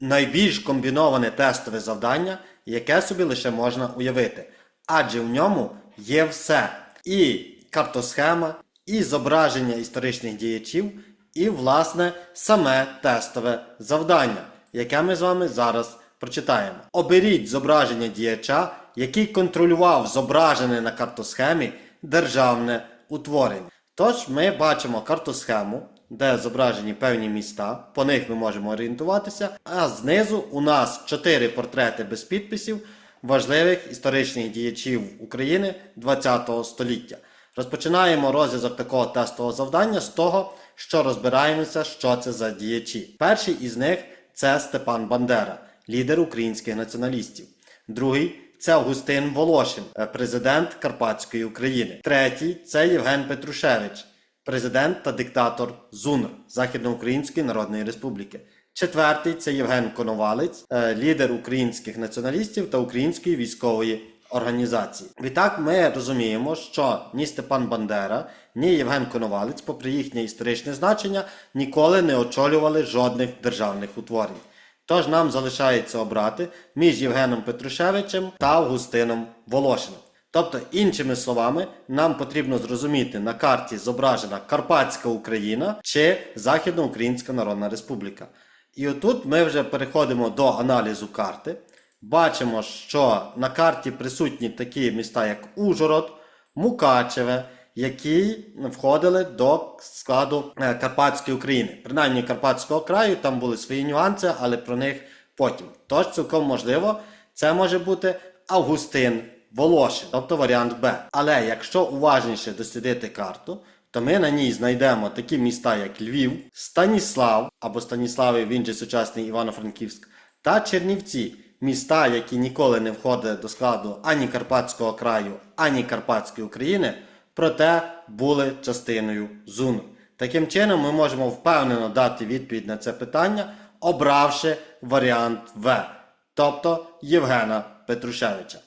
найбільш комбіноване тестове завдання, яке собі лише можна уявити. Адже в ньому є все: і картосхема, і зображення історичних діячів, і, власне, саме тестове завдання, яке ми з вами зараз прочитаємо. Оберіть зображення діяча, який контролював зображене на картосхемі державне утворення. Тож ми бачимо картосхему, де зображені певні міста, по них ми можемо орієнтуватися. А знизу у нас чотири портрети без підписів важливих історичних діячів України ХХ століття. Розпочинаємо розв'язок такого тестового завдання з того, що розбираємося, що це за діячі. Перший із них це Степан Бандера, лідер українських націоналістів. Другий це Августин Волошин, президент Карпатської України. Третій це Євген Петрушевич, президент та диктатор ЗУНР Західноукраїнської Народної Республіки. Четвертий це Євген Коновалець, е, лідер українських націоналістів та української військової організації. Відтак ми розуміємо, що ні Степан Бандера, ні Євген Коновалець, попри їхнє історичне значення, ніколи не очолювали жодних державних утворень. Тож нам залишається обрати між Євгеном Петрушевичем та Августином Волошиним. Тобто, іншими словами, нам потрібно зрозуміти на карті зображена Карпатська Україна чи Західноукраїнська Народна Республіка. І отут ми вже переходимо до аналізу карти. Бачимо, що на карті присутні такі міста, як Ужгород, Мукачеве, які входили до складу е, Карпатської України. Принаймні Карпатського краю, там були свої нюанси, але про них потім. Тож цілком можливо, це може бути Августин Волошин, тобто варіант Б. Але якщо уважніше дослідити карту, то ми на ній знайдемо такі міста, як Львів, Станіслав або Станіславів, він же сучасний Івано-Франківськ, та Чернівці. Міста, які ніколи не входили до складу ані Карпатського краю, ані Карпатської України, проте були частиною ЗУНу. Таким чином, ми можемо впевнено дати відповідь на це питання, обравши варіант В, тобто Євгена Петрушевича.